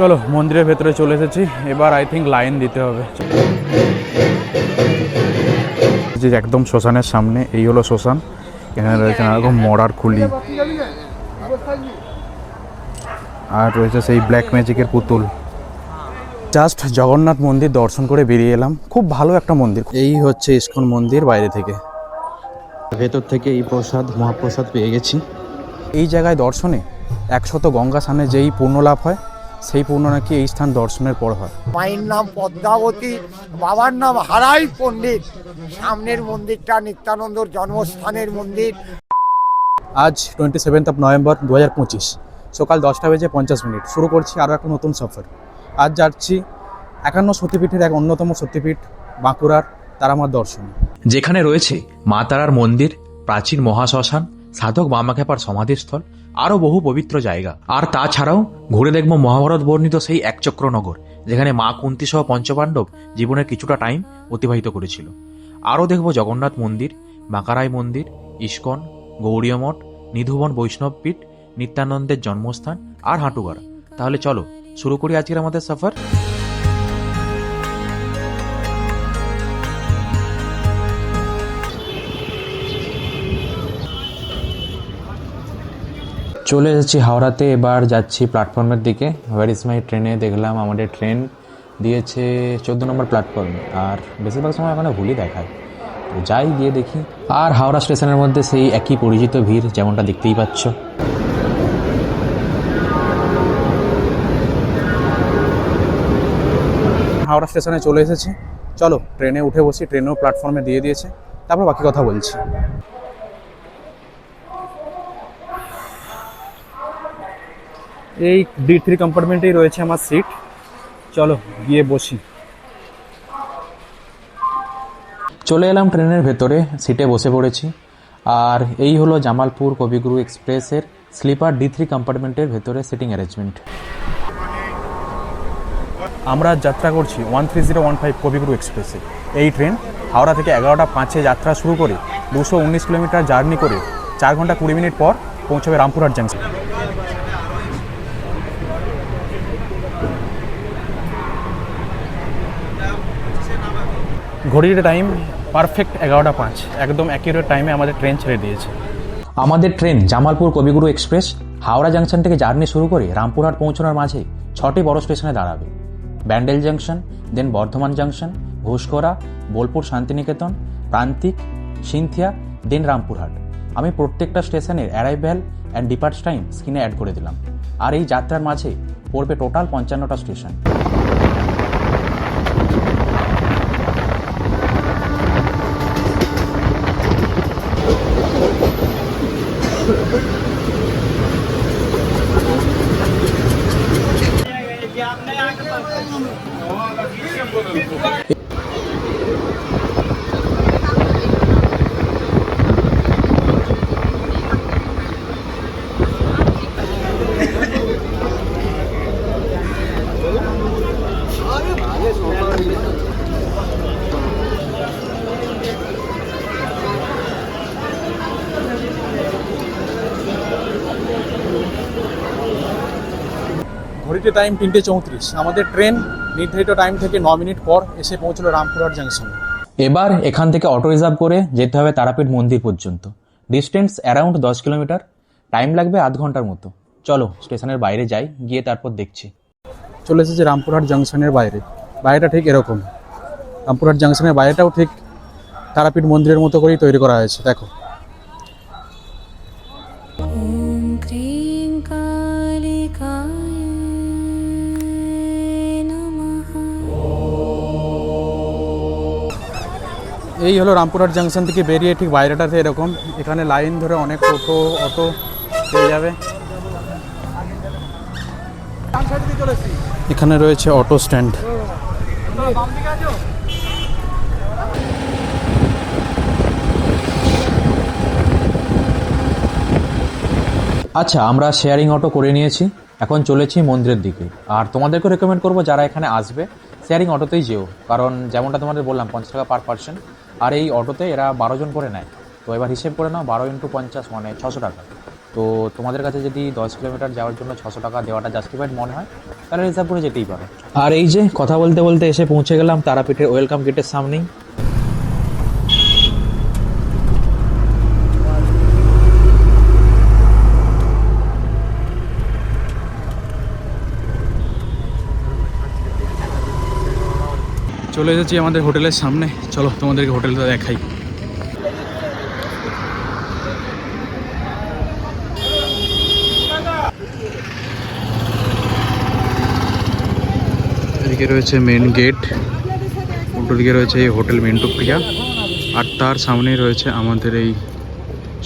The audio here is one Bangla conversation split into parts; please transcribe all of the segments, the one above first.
চলো, মন্দিরের ভেতরে চলে এসেছি। এবার আই থিঙ্ক লাইন দিতে হবে। যে একদম শ্মশানের সামনে, এই হলো শ্মশান। এখানে রয়েছে নানা রকম মরার খুলি। আর রয়েছে সেই ব্ল্যাক ম্যাজিকের পুতুল। জাস্ট জগন্নাথ মন্দির দর্শন করে বেরিয়ে এলাম। খুব ভালো একটা মন্দির। এই হচ্ছে ইস্কন মন্দির বাইরে থেকে। ভেতর থেকে এই প্রসাদ, মহাপ্রসাদ পেয়ে গেছি। এই জায়গায় দর্শনে একশত গঙ্গা স্নানে যেই পূর্ণ লাভ হয় সেই পূর্ণ নাকি এই স্থান দর্শনের পর হয়। মায়ের নাম পদ্মাবতী বাবার নাম হারাই পণ্ডিত। সামনের মন্দিরটা নিত্যানন্দর জন্মস্থানের মন্দির। আজ টোয়েন্টি সেভেন্থ অফ নভেম্বর দু হাজার পঁচিশ। সকাল দশটা বেজে পঞ্চাশ মিনিট। শুরু করছি আরও একটা নতুন সফর। আজ যাচ্ছি একান্ন সতীপীঠের এক অন্যতম সতীপীঠ বাঁকুড়ার তারামার দর্শন। যেখানে রয়েছে মা তারার মন্দির প্রাচীন মহাশ্মশান সাধক মামাখ্যাপার সমাধিস্থল আরও বহু পবিত্র জায়গা। আর তাছাড়াও ঘুরে দেখব মহাভারত বর্ণিত সেই একচক্র নগর, যেখানে মা কুন্তি সহ পঞ্চপাণ্ডব জীবনের কিছুটা টাইম অতিবাহিত করেছিল। আরও দেখব জগন্নাথ মন্দির বাঁকারাই মন্দির, ইস্কন গৌড়ীয় মঠ, নিধুবন বৈষ্ণবপীঠ নিত্যানন্দের জন্মস্থান আর হাঁটুগাড়া তাহলে চলো, শুরু করি আজকের আমাদের সফর। চলে এসেছি হাওড়াতে, এবার যাচ্ছি প্ল্যাটফর্মের দিকে। হোয়ার ইজ মাই ট্রেনে দেখলাম আমাদের ট্রেন দিয়েছে চোদ্দ নম্বর প্ল্যাটফর্মে আর বেশিরভাগ সময় ওখানে ভুলই দেখায়। তো যাই গিয়ে দেখি। আর হাওড়া স্টেশনের মধ্যে সেই একই পরিচিত ভিড়, যেমনটা দেখতেই পাচ্ছ। হাওড়া স্টেশনে চলে এসেছি। চলো ট্রেনে উঠে বসি। ট্রেনেও প্ল্যাটফর্মে দিয়ে দিয়েছে। তারপর বাকি কথা বলছি। এই ডি থ্রি কম্পার্টমেন্টেই রয়েছে আমার সিট চলো গিয়ে বসি। চলে এলাম ট্রেনের ভেতরে সিটে বসে পড়েছি। আর এই হলো জামালপুর কবিগুরু এক্সপ্রেসের স্লিপার ডি থ্রি কম্পার্টমেন্টের ভেতরে সিটিং অ্যারেঞ্জমেন্ট আমরা যাত্রা করছি one three zero one five Kabiguru এক্সপ্রেসে। এই ট্রেন হাওড়া থেকে এগারোটা পাঁচে যাত্রা শুরু করে দুশো উনিশ কিলোমিটার জার্নি করে চার ঘণ্টা কুড়ি মিনিট পর পৌঁছবে রামপুরহাট জাংশন ঘড়ির টাইম পারফেক্ট এগারোটা পাঁচ। একদম অ্যাকিউরেট টাইমে আমাদের ট্রেন ছেড়ে দিয়েছে। আমাদের train Jamalpur Kabiguru express Howrah junction থেকে জার্নি শুরু করে রামপুরহাট পৌঁছানোর মাঝে ছটি বড় স্টেশনে দাঁড়াবে। Bandel junction then Bardhaman junction Guskara Bolpur Santiniketan, Prantik, Sainthia then Rampurhat. আমি প্রত্যেকটা স্টেশনের অ্যারাইভ্যাল অ্যান্ড ডিপার্টস টাইম স্ক্রিনে অ্যাড করে দিলাম। আর এই যাত্রার মাঝে পড়বে টোটাল পঞ্চান্নটা স্টেশন ঘড়িতে টাইম তিনটে চৌত্রিশ। আমাদের ট্রেন নির্ধারিত টাইম থেকে ন মিনিট পর এসে পৌঁছলো রামপুরহাট জাংশন এবার এখান থেকে অটো রিজার্ভ করে যেতে হবে তারাপীঠ মন্দির পর্যন্ত। ডিস্টেন্স অ্যারাউন্ড দশ কিলোমিটার। টাইম লাগবে আধ ঘণ্টার মতো। চলো স্টেশনের বাইরে যাই গিয়ে তারপর দেখছি। চলে এসেছে রামপুরহাট জাংশনের বাইরে। বাইরেটা ঠিক এরকম। রামপুরহাট জাংশনের বাইরেটাও ঠিক তারাপীঠ মন্দিরের মতো করেই তৈরি করা হয়েছে দেখো। এই হলো রামপুরহাট জাংশন থেকে বেরিয়ে ঠিক বাইরেটাতে এরকম। এখানে লাইন ধরে অনেক টোটো, অটো পেয়ে যাবে। এখানে রয়েছে অটো স্ট্যান্ড আচ্ছা আমরা শেয়ারিং অটো করে নিয়েছি। এখন চলেছি মন্দিরের দিকে। আর তোমাদেরকে রেকমেন্ড করব যারা এখানে আসবে শেয়ারিং অটোতেই যেও। কারণ যেমনটা তোমাদের বললাম, পঞ্চাশ টাকা পার পার্সন আর এই অটোতে এরা বারো জন করে নেয়। তো এবার হিসেব করে নাও, বারো ইন্টু পঞ্চাশ মানে ছশো টাকা। তো তোমাদের কাছে যদি দশ কিলোমিটার যাওয়ার জন্য ছশো টাকা দেওয়াটা জাস্টিফাইড মনে হয়, তাহলে রিজার্ভ করে যেতেই পারো। আর এই যে কথা বলতে বলতে এসে পৌঁছে গেলাম, তারাপীঠের ওয়েলকাম গেটের সামনেই। চলে এসেছি আমাদের হোটেলের সামনে। চলো, তোমাদেরকে হোটেলটা দেখাই। এদিকে রয়েছে মেন গেট উল্টো দিকে রয়েছে এই হোটেল মেন্টোপ্রিয়া আর তার সামনেই রয়েছে আমাদের এই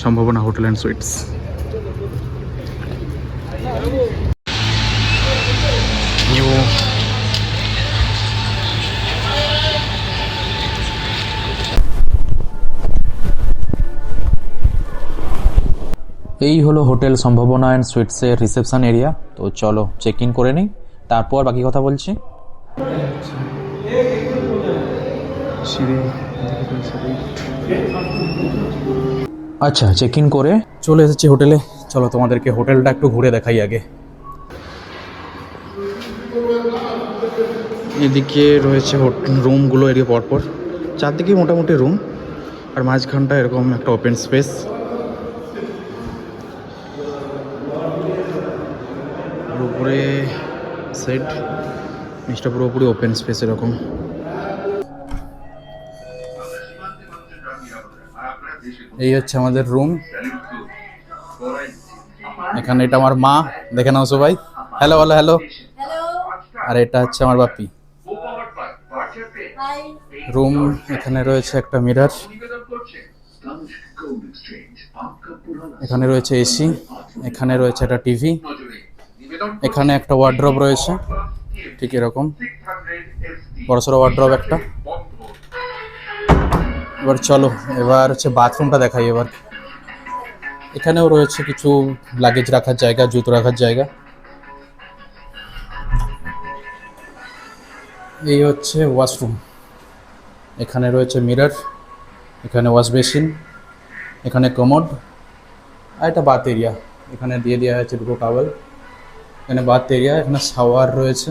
সম্ভাবনা হোটেল অ্যান্ড সুইটস এই হলো হোটেল সম্ভাবনা অ্যান্ড সুইটসের রিসেপশন এরিয়া। তো চলো চেক ইন করে নিই। তারপর বাকি কথা বলছি। আচ্ছা চেক ইন করে। চলে এসেছি হোটেলে। চলো তোমাদেরকে হোটেলটা একটু ঘুরে দেখাই আগে। এদিকে রয়েছে রুমগুলো এদিকে পরপর। চারদিকেই মোটামুটি রুম আর মাঝখানটা এরকম একটা ওপেন স্পেস উপরে সেট জিনিসটা পুরোপুরি ওপেন স্পেস এরকম। এই হচ্ছে আমাদের রুম এখানে এটা আমার মা দেখে নাও সবাই। হ্যালো হ্যালো হ্যালো আর এটা হচ্ছে আমার বাপি রুম এখানে রয়েছে একটা মিরর এখানে রয়েছে এসি এখানে রয়েছে একটা টিভি এখানে একটা ওয়ার্ড্রপ রয়েছে। ঠিক এরকম। বড় বড়সড় ওয়ার্ড্রপ একটা। এবার চলো, এবার হচ্ছে বাথরুমটা দেখাই এবার। এখানেও রয়েছে কিছু লাগেজ রাখার জায়গা, জুতো রাখার জায়গা। এই হচ্ছে ওয়াশরুম এখানে রয়েছে মিরর এখানে ওয়াশ বেসিন এখানে কমোড আর এটা বাথ এরিয়া এখানে দিয়ে দেওয়া হয়েছে দুটো টাওয়েল এখানে বাথ এরিয়া এখানে শাওয়ার রয়েছে।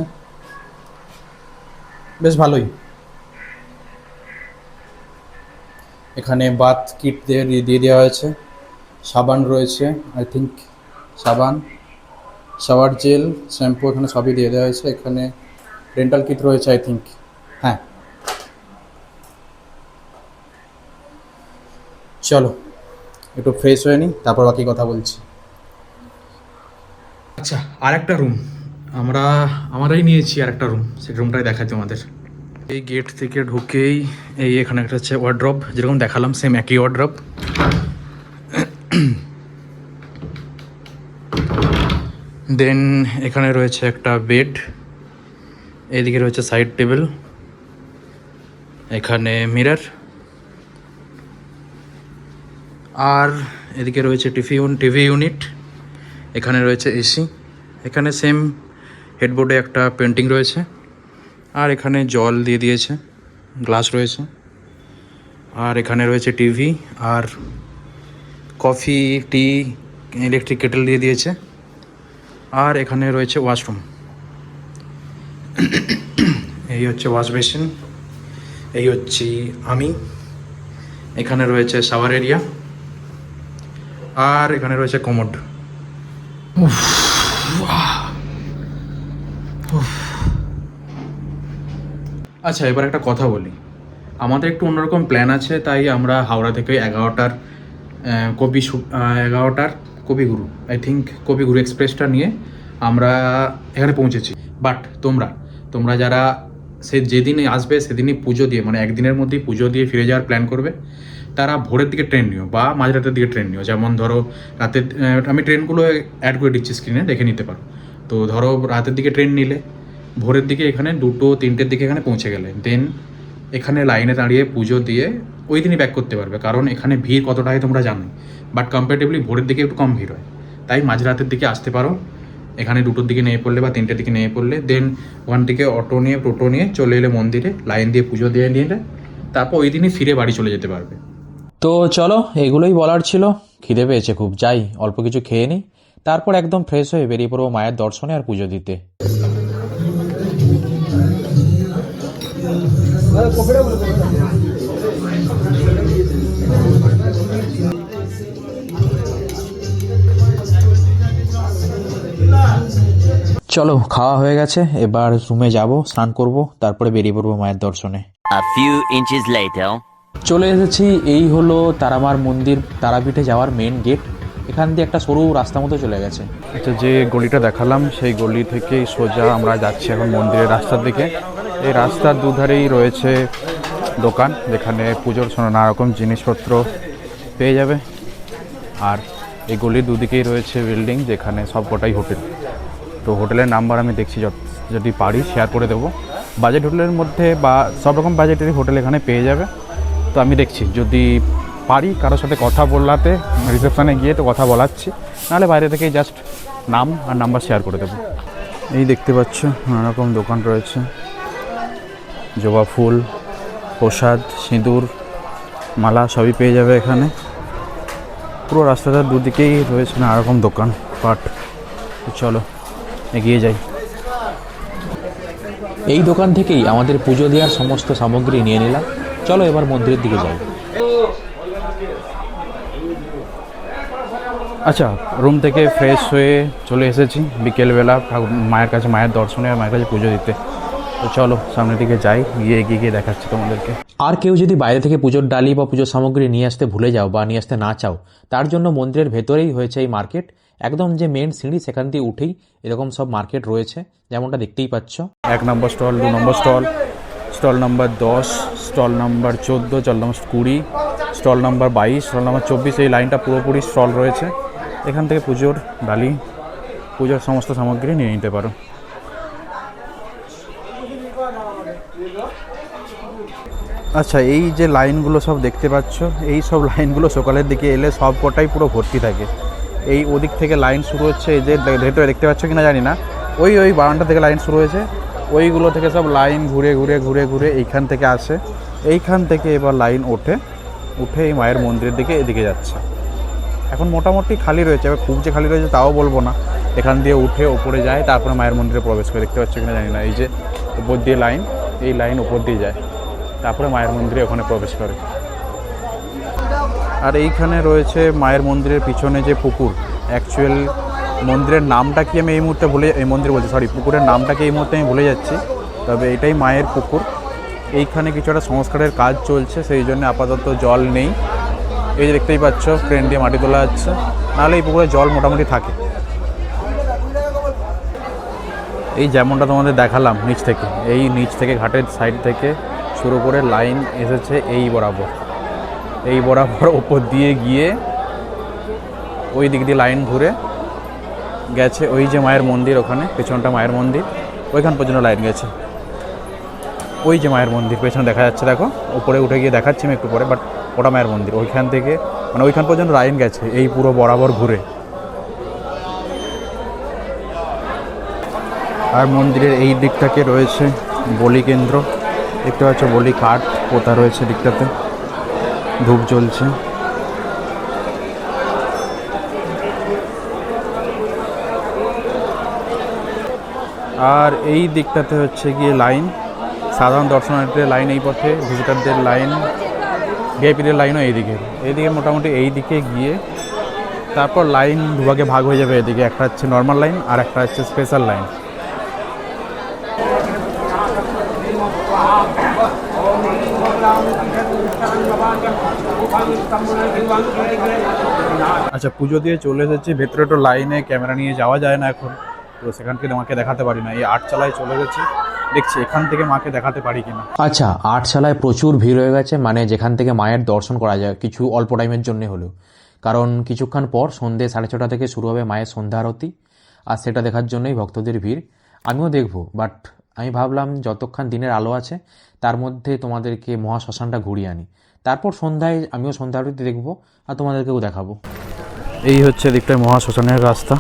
বেশ ভালোই। এখানে বাথ কিট দিয়ে দিয়ে দেওয়া হয়েছে। সাবান রয়েছে আই থিঙ্ক সাবান। শাওয়ার জেল শ্যাম্পু এখানে সবই দিয়ে দেওয়া হয়েছে। এখানে ডেন্টাল কিট রয়েছে আই থিঙ্ক হ্যাঁ। চলো, একটু ফ্রেশ হয়ে নিই তারপর বাকি কথা বলছি। আচ্ছা আর একটা রুম আমরা, আমরাই নিয়েছি আর একটা রুম সেই রুমটাই দেখাই তোমাদের। এই গেট থেকে ঢুকেই এই এখানে একটা হচ্ছে ওয়ার্ড্রপ যেরকম দেখালাম সেম একই ওয়ার্ড্রপ দেন এখানে রয়েছে একটা বেড এদিকে রয়েছে সাইড টেবিল এখানে মিরার আর এদিকে রয়েছে টিভি টিভি ইউনিট এখানে রয়েছে এসি এখানে সেম হেডবোর্ডে একটা পেন্টিং রয়েছে, আর এখানে জল দিয়ে দিয়েছে গ্লাস রয়েছে, আর এখানে রয়েছে টিভি আর কফি টি ইলেকট্রিক কেটেল দিয়ে দিয়েছে, আর এখানে রয়েছে ওয়াশরুম এই হচ্ছে ওয়াশ বেসিন এই হচ্ছে আমি, এখানে রয়েছে শাওয়ার এরিয়া আর এখানে রয়েছে কমোড আচ্ছা এবার একটা কথা বলি। আমাদের একটু অন্যরকম প্ল্যান আছে, তাই আমরা হাওড়া থেকে এগারোটার কবি এগারোটার কবিগুরু আই থিঙ্ক কবিগুরু এক্সপ্রেসটা নিয়ে আমরা এখানে পৌঁছেছি। বাট তোমরা তোমরা যারা সে যেদিন আসবে, সেদিনই পুজো দিয়ে মানে একদিনের মধ্যেই পুজো দিয়ে ফিরে যাওয়ার প্ল্যান করবে। তারা ভোরের দিকে ট্রেন নিও বা মাঝরাতের দিকে ট্রেন নিও। যেমন ধরো রাতের আমি ট্রেনগুলো অ্যাড করে দিচ্ছি স্ক্রিনে দেখে নিতে পারো। তো ধরো রাতের দিকে ট্রেন নিলে, ভোরের দিকে এখানে দুটো, তিনটের দিকে এখানে পৌঁছে গেলে। দেন এখানে লাইনে দাঁড়িয়ে পুজো দিয়ে ওই দিনই ব্যাক করতে পারবে। কারণ এখানে ভিড় কতটা হয় তোমরা জানোই। বাট কম্পারেটিভলি ভোরের দিকে একটু কম ভিড় হয়। তাই মাঝরাতের দিকে আসতে পারো। এখানে দুটোর দিকে নিয়ে পড়লে বা তিনটের দিকে নিয়ে পড়লে দেন ওখান থেকে অটো নিয়ে টোটো নিয়ে চলে এলে মন্দিরে লাইন দিয়ে পুজো দিয়ে নিলে, তারপর ওই দিনই ফিরে বাড়ি চলে যেতে পারবে। তো চলো, এগুলোই বলার ছিল। খিদে পেয়েছে খুব। যাই, অল্প কিছু খেয়ে নিই তারপর একদম ফ্রেশ হয়ে বেরিয়ে পড়ব মায়ের দর্শনে আর পুজো দিতে। চলো, খাওয়া হয়ে গেছে। এবার রুমে যাব, স্নান করব, তারপরে বেরিয়ে পড়ব মায়ের দর্শনে। A few inches later. চলে এসেছি, এই হলো তারামার মন্দির, তারাপীঠে যাওয়ার মেন গেট এখান দিয়ে একটা সরু রাস্তা মতো চলে গেছে। আচ্ছা যে গলিটা দেখালাম, সেই গলি থেকেই সোজা আমরা যাচ্ছি এখন মন্দিরের রাস্তার দিকে। এই রাস্তার দুধারেই রয়েছে দোকান, যেখানে পুজোর নানা রকম জিনিসপত্র পেয়ে যাবে। আর এই গলির দুদিকেই রয়েছে বিল্ডিং, যেখানে সব কটাই হোটেল। তো হোটেলের নাম্বার আমি দেখছি যদি পারি শেয়ার করে দেবো। বাজেট হোটেলের মধ্যে বা সব রকম বাজেটেরই হোটেল এখানে পেয়ে যাবে। তো আমি দেখছি যদি পারি কারোর সাথে কথা বলাতে রিসেপশানে গিয়ে তো কথা বলাচ্ছি নাহলে বাইরে থেকেই জাস্ট নাম আর নাম্বার শেয়ার করে দেবো। এই দেখতে পাচ্ছ নানা রকম দোকান রয়েছে। জবা ফুল প্রসাদ সিঁদুর মালা সবই পেয়ে যাবে এখানে। পুরো রাস্তাটার দুদিকেই রয়েছে নানা রকম দোকান পাট। চলো এগিয়ে যাই। এই দোকান থেকেই আমাদের পুজো দেওয়ার সমস্ত সামগ্রী নিয়ে নিলাম। চলো এবার মন্দিরের দিকে যাই। আচ্ছা রুম থেকে ফ্রেশ হয়ে চলে এসেছি। বিকেলবেলা ঠাকুর মায়ের কাছে মায়ের দর্শনে আর মায়ের কাছে পুজো দিতে। তো চলো সামনের দিকে যাই গিয়ে এগিয়ে গিয়ে দেখাচ্ছি তোমাদেরকে। আর কেউ যদি বাইরে থেকে পুজোর ডালি বা পুজোর সামগ্রী নিয়ে আসতে ভুলে যাও বা নিয়ে আসতে না চাও তার জন্য মন্দিরের ভেতরেই হয়েছে এই মার্কেট একদম যে মেন সিঁড়ি সেখান দিয়ে উঠেই এরকম সব মার্কেট রয়েছে যেমনটা দেখতেই পাচ্ছ। এক নম্বর স্টল দু নম্বর স্টল স্টল নাম্বার দশ, স্টল নাম্বার চোদ্দ, স্টল নম্বর কুড়ি, স্টল নাম্বার বাইশ, স্টল নম্বর চব্বিশ, এই লাইনটা পুরোপুরি স্টল রয়েছে। এখান থেকে পুজোর ডালি পুজোর সমস্ত সামগ্রী নিয়ে নিতে পারো। আচ্ছা এই যে লাইনগুলো সব দেখতে পাচ্ছ, এই সব লাইনগুলো সকালের দিকে এলে সব কটাই পুরো ভর্তি থাকে। এই ওদিক থেকে লাইন শুরু হচ্ছে, এই যে ভেতরে দেখতে পাচ্ছ কিনা জানি না। ওই ওই বারান্দা থেকে লাইন শুরু হয়েছে। ওইগুলো থেকে সব লাইন ঘুরে ঘুরে ঘুরে ঘুরে এইখান থেকে আসে। এইখান থেকে এবার লাইন ওঠে, উঠে এই মায়ের মন্দিরের দিকে এদিকে যাচ্ছে। এখন মোটামুটি খালি রয়েছে, এবার খুব যে খালি রয়েছে তাও বলব না। এখান দিয়ে উঠে ওপরে যায়, তারপরে মায়ের মন্দিরে প্রবেশ করে দেখতে পাচ্ছ কিনা জানি না। এই যে উপর দিয়ে লাইন, এই লাইন উপর দিয়ে যায়, তারপরে মায়ের মন্দিরে ওখানে প্রবেশ করে। আর এইখানে রয়েছে মায়ের মন্দিরের পিছনে যে পুকুর অ্যাকচুয়াল মন্দিরের নামটা কি আমি এই মুহূর্তে ভুলে এই মন্দির বলছি সরি পুকুরের নামটা কি এই মুহূর্তে আমি ভুলে যাচ্ছি। তবে এটাই মায়ের পুকুর। এইখানে কিছু একটা সংস্কারের কাজ চলছে, সেই জন্য আপাতত জল নেই। এই যে দেখতেই পাচ্ছ, ক্রেন দিয়ে মাটি তোলা যাচ্ছে। নাহলে এই পুকুরে জল মোটামুটি থাকে। এই যেমনটা তোমাদের দেখালাম নিচ থেকে, এই নিচ থেকে, ঘাটের সাইড থেকে শুরু করে লাইন এসেছে এই বরাবর। এই বরাবর ওপর দিয়ে গিয়ে ওই দিক দিয়ে লাইন ঘুরে গেছে ওই যে মায়ের মন্দির ওখানে, পেছনটা মায়ের মন্দির, ওইখান পর্যন্ত লাইন গেছে। ওই যে মায়ের মন্দির, পেছনে দেখা যাচ্ছে, দেখো উপরে উঠে গিয়ে দেখাচ্ছি আমি একটু পরে বাট ওটা মায়ের মন্দির। ওইখান থেকে মানে ওইখান পর্যন্ত লাইন গেছে, এই পুরো বরাবর ঘুরে। আর মন্দিরের এই দিকটাকে রয়েছে বলি কেন্দ্র। দেখতে পাচ্ছ, বলি কাঠ, পোতা রয়েছে দিকটাতে। ধূপ জ্বলছে। আর এই দিকটাতে হচ্ছে গিয়ে লাইন। সাধারণ দর্শনার্থীদের লাইন এই পথে ভিজিটারদের লাইন, ভিআইপিদের লাইনও এইদিকে। এইদিকে মোটামুটি এই দিকে গিয়ে তারপর লাইন দুভাগে ভাগ হয়ে যাবে এদিকে। একটা হচ্ছে নর্মাল লাইন আর একটা হচ্ছে স্পেশাল লাইন আচ্ছা পুজো দিয়ে চলে এসেছি। ভেতরে তো লাইনে ক্যামেরা নিয়ে যাওয়া যায় না এখন। তো সেখান থেকে মাকে দেখাতে পারি না। এই আটচালায় চলে গেছি। দেখছি এখান থেকে মাকে দেখাতে পারি কিনা। আচ্ছা আটশালায় প্রচুর ভিড় হয়ে গেছে মানে যেখান থেকে মায়ের দর্শন করা যায় কিছু অল্প টাইমের জন্য হলেও। কারণ কিছুক্ষণ পর সন্ধে সাড়ে ছটা থেকে শুরু হবে মায়ের সন্ধ্যা আরতি আর সেটা দেখার জন্যই ভক্তদের ভিড়। আমিও দেখব বাট আমি ভাবলাম যতক্ষণ দিনের আলো আছে তার মধ্যে তোমাদেরকে মহাশ্মশানটা ঘুরিয়ে আনি। তারপর সন্ধ্যায় আমিও সন্ধ্যা আরতি দেখব আর তোমাদেরকেও দেখাবো। এই হচ্ছে দিকটায় মহাশ্মশানের রাস্তা।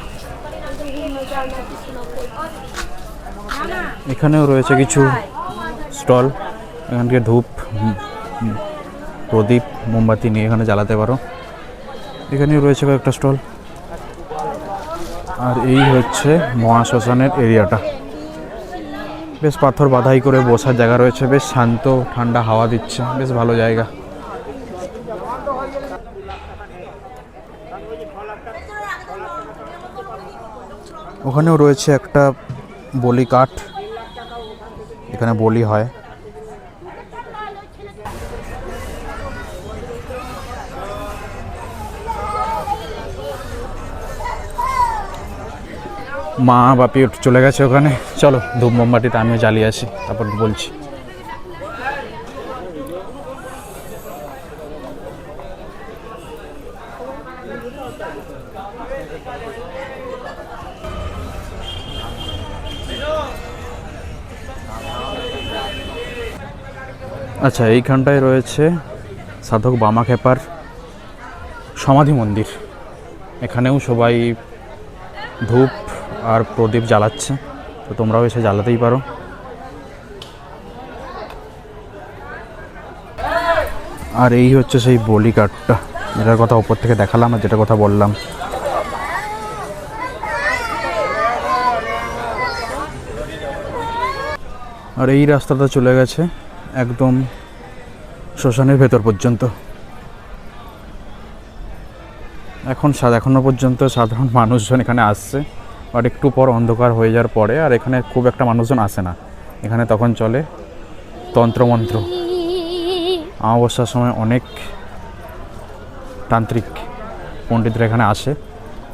এখানেও রয়েছে কিছু স্টল। এখানকে ধূপ প্রদীপ, মোমবাতি নিয়ে এখানে জ্বালাতে পারো। এখানেও রয়েছে কয়েকটা স্টল। আর এই হচ্ছে মহাশ্মশানের এরিয়াটা। বেশ পাথর বাধাই করে বসার জায়গা রয়েছে, বেশ শান্ত, ঠান্ডা হাওয়া দিচ্ছে, বেশ ভালো জায়গা। ওখানেও রয়েছে একটা বলি কাঠ। এখানে বলি হয়। মা বাপি চলে গেছে ওখানে। চলো ধূপ আমিও জ্বালিয়ে আসি, তারপর বলছি। আচ্ছা এইখানটায় রয়েছে সাধক বামা খেপার সমাধি মন্দির। এখানেও সবাই ধূপ আর প্রদীপ জ্বালাচ্ছে, তো তোমরাও এসে জ্বালাতেই পারো। আর এই হচ্ছে সেই বলি কাঠটা, যেটার কথা ওপর থেকে দেখালাম আর যেটা কথা বললাম। আর এই রাস্তাটা চলে গেছে একদম শ্মশানের ভেতর পর্যন্ত। এখন সা- এখনও পর্যন্ত সাধারণ মানুষজন এখানে আসছে। বাট একটু পর অন্ধকার হয়ে যাওয়ার পরে আর এখানে খুব একটা মানুষজন আসে না। এখানে তখন চলে তন্ত্রমন্ত্র। অমাবস্যার সময় অনেক তান্ত্রিক পণ্ডিতরা এখানে আসে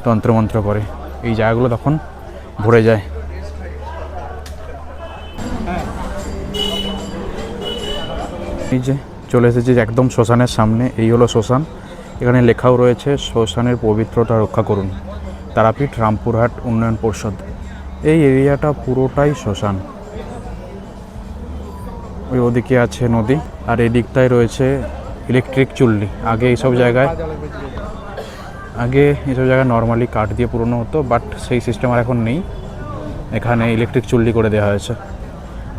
তন্ত্রমন্ত্র করে। এই জায়গাগুলো তখন ভরে যায়। এই যে চলে এসেছি একদম শ্মশানের সামনে, এই হলো শ্মশান। এখানে লেখাও রয়েছে, শ্মশানের পবিত্রতা রক্ষা করুন। তারাপীঠ, রামপুরহাট উন্নয়ন পরিষদ। এই এরিয়াটা পুরোটাই শ্মশান। ওই ওদিকে আছে নদী, আর এই দিকটায় রয়েছে ইলেকট্রিক চুল্লি। আগে এইসব জায়গায়, আগে এইসব জায়গায় নর্মালি কাঠ দিয়ে পুরনো হতো, বাট সেই সিস্টেম আর এখন নেই। এখানে ইলেকট্রিক চুল্লি করে দেওয়া হয়েছে।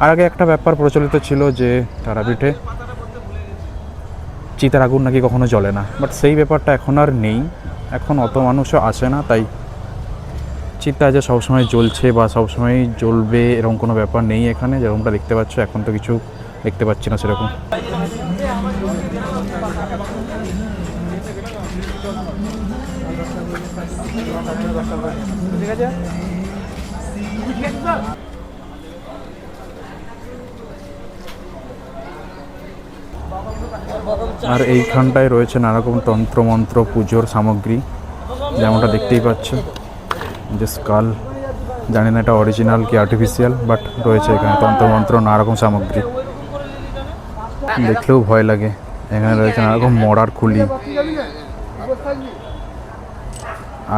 আর আগে একটা ব্যাপার প্রচলিত ছিল যে তারাপীঠে চিতার আগুন নাকি কখনো জ্বলে না। বাট সেই ব্যাপারটা এখন আর নেই। এখন অত মানুষও আসে না, তাই চিতা যে সবসময় জ্বলছে বা সবসময় জ্বলবে এরকম কোনো ব্যাপার নেই এখানে। যেরকমটা দেখতে পাচ্ছ, এখন তো কিছু দেখতে পাচ্ছি না সেরকম। আর এইখানটায় রয়েছে নানারকম তন্ত্রমন্ত্র, পুজোর সামগ্রী, যেমনটা দেখতেই পাচ্ছ। যে স্কাল জানি না এটা অরিজিনাল কি আর্টিফিশিয়াল বাট রয়েছে এখানে তন্ত্রমন্ত্র, নানারকম সামগ্রী। দেখলেও ভয় লাগে। এখানে রয়েছে নানারকম মরার খুলি।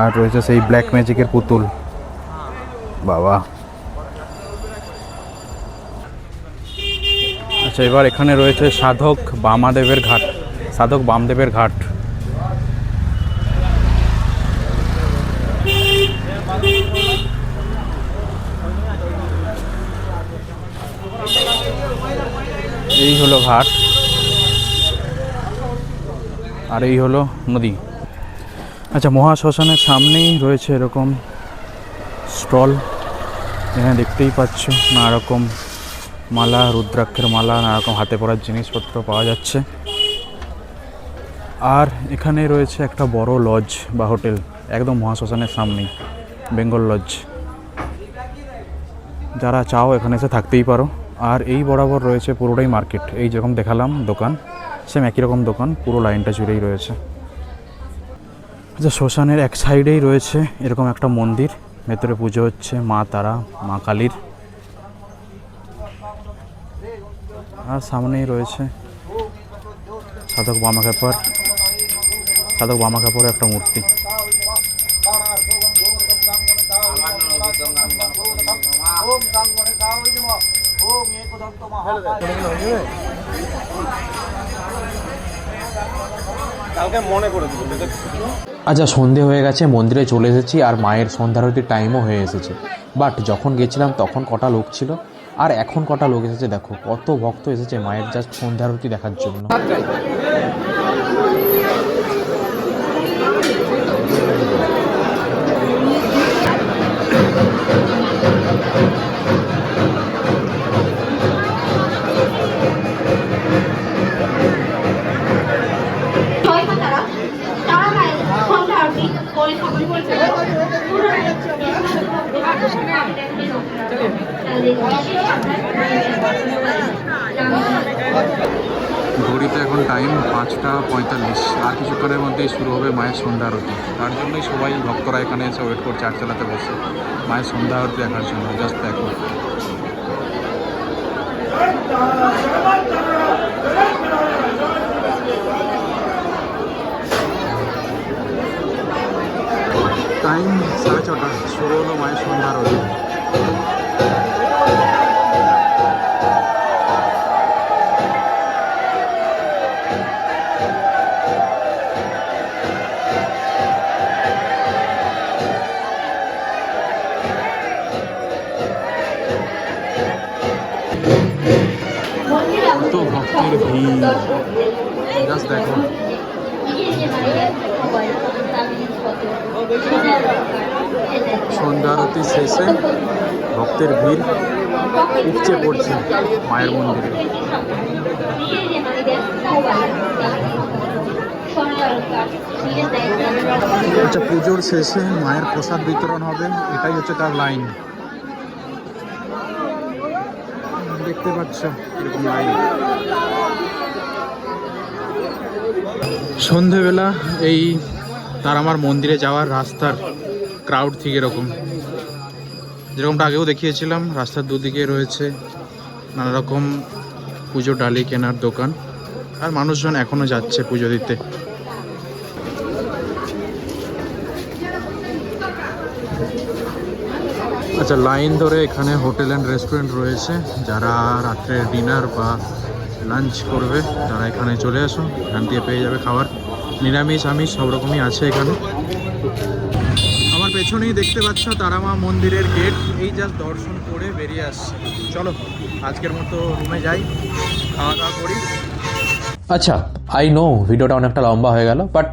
আর রয়েছে সেই ব্ল্যাক ম্যাজিকের পুতুল। বাবা। আচ্ছা এবার এখানে রয়েছে সাধক বামাদেবের ঘাট, সাধক বামদেবের ঘাট। এই হলো ঘাট, আর এই হলো নদী। আচ্ছা মহাশ্মশানের সামনেই রয়েছে এরকম স্টল, এখানে দেখতেই পাচ্ছ নানা রকম মালা, রুদ্রাক্ষের মালা নানা রকম হাতে পরার জিনিসপত্র পাওয়া যাচ্ছে। আর এখানে রয়েছে একটা বড় লজ বা হোটেল একদম মহাশ্মশানের সামনেই বেঙ্গল লজ যারা চাও এখানে এসে থাকতেই পারো। আর এই বরাবর রয়েছে পুরোটাই মার্কেট এই যেরকম দেখালাম দোকান সেম একই রকম দোকান, পুরো লাইনটা জুড়েই রয়েছে। আচ্ছা শ্মশানের এক সাইডেই রয়েছে এরকম একটা মন্দির, ভেতরে পুজো হচ্ছে মা তারা, মা কালীর। আর সামনেই রয়েছে সাধক বামা খেপার সাধক বামা খেপার একটা মূর্তি। আচ্ছা সন্ধে হয়ে গেছে মন্দিরে চলে এসেছি আর মায়ের সন্ধ্যারতির টাইমও হয়ে এসেছে। বাট যখন গেছিলাম তখন কটা লোক ছিল? আর এখন কটা লোক এসেছে দেখো কত ভক্ত এসেছে মায়ের জাস্ট সন্ধ্যারতি দেখার জন্য। ঘড়িতে এখন টাইম পাঁচটা পঁয়তাল্লিশ। আর কিছুক্ষণের মধ্যেই শুরু হবে মায়ের সন্ধ্যা আরতি। তার জন্যই সবাই ভক্তরা এখানে এসে ওয়েট করছে আটচালাতে বসে মায়ের সন্ধ্যা আরতি দেখার জন্য জাস্ট দেখো। টাইম সাড়ে ছটা, শুরু হলো মায়ের সন্ধ্যা আরতি। ভক্তের ভিড় জাস্ট দেখো সন্ধ্যা আরতি শেষে ভক্তের ভিড় উপচে পড়ছে মায়ের মন্দিরে। আচ্ছা পুজোর শেষে মায়ের প্রসাদ বিতরণ হবে, এটাই হচ্ছে তার লাইন। দেখতে পাচ্ছ, এরকম লাইন। সন্ধেবেলা এই তার আমার মন্দিরে যাওয়ার রাস্তার ক্রাউড ঠিক এরকম। যেরকমটা আগেও দেখিয়েছিলাম, রাস্তার দুদিকে রয়েছে নানা রকম পুজো ডালি কেনার দোকান আর মানুষজন এখনও যাচ্ছে পুজো দিতে। আচ্ছা লাইন ধরে এখানে হোটেল অ্যান্ড রেস্টুরেন্ট রয়েছে। যারা রাত্রে ডিনার বা লাঞ্চ করবে, তারা এখানে চলে আসুন এখান দিয়ে পেয়ে যাবে খাবার। নিরামিষ, আমিষ, সব রকমই আছে এখানে। আমার পেছনেই দেখতে পাচ্ছ তারামা মন্দিরের গেট, এই জাস্ট দর্শন করে বেরিয়ে আসছে। চলো, আজকের মতো রুমে যাই, খাওয়া দাওয়া করি। আচ্ছা আই নো ভিডিওটা অনেকটা লম্বা হয়ে গেল বাট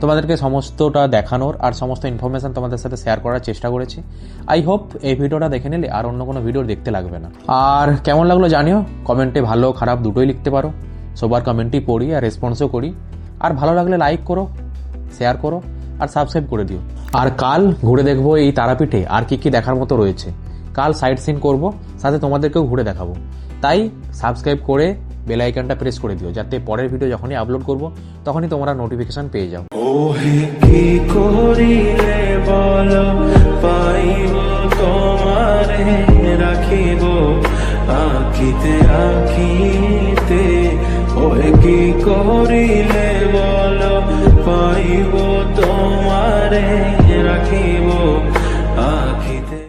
তোমাদেরকে সমস্তটা দেখানোর আর সমস্ত ইনফরমেশান তোমাদের সাথে শেয়ার করার চেষ্টা করেছি। আই হোপ এই ভিডিওটা দেখে নিলে আর অন্য কোনো ভিডিও দেখতে লাগবে না। আর কেমন লাগল জানিও? কমেন্টে ভালো, খারাপ দুটোই লিখতে পারো। সবার কমেন্টই পড়ি আর রেসপন্সও করি। আর ভালো লাগলে লাইক করো শেয়ার করো আর সাবস্ক্রাইব করে দিও। আর কাল ঘুরে দেখব এই তারাপীঠে আর কি কি দেখার মতো রয়েছে। কাল সাইট সিন করব, সাথে তোমাদেরকেও ঘুরে দেখাবো। তাই সাবস্ক্রাইব করে বেল আইকনটা প্রেস করে দিও, যাতে পরের ভিডিও যখনই আপলোড করব, তখনই তোমরা নোটিফিকেশন পেয়ে যাও। পাইব তোমারে, রাখিব কি করিলে পাইব তোমারে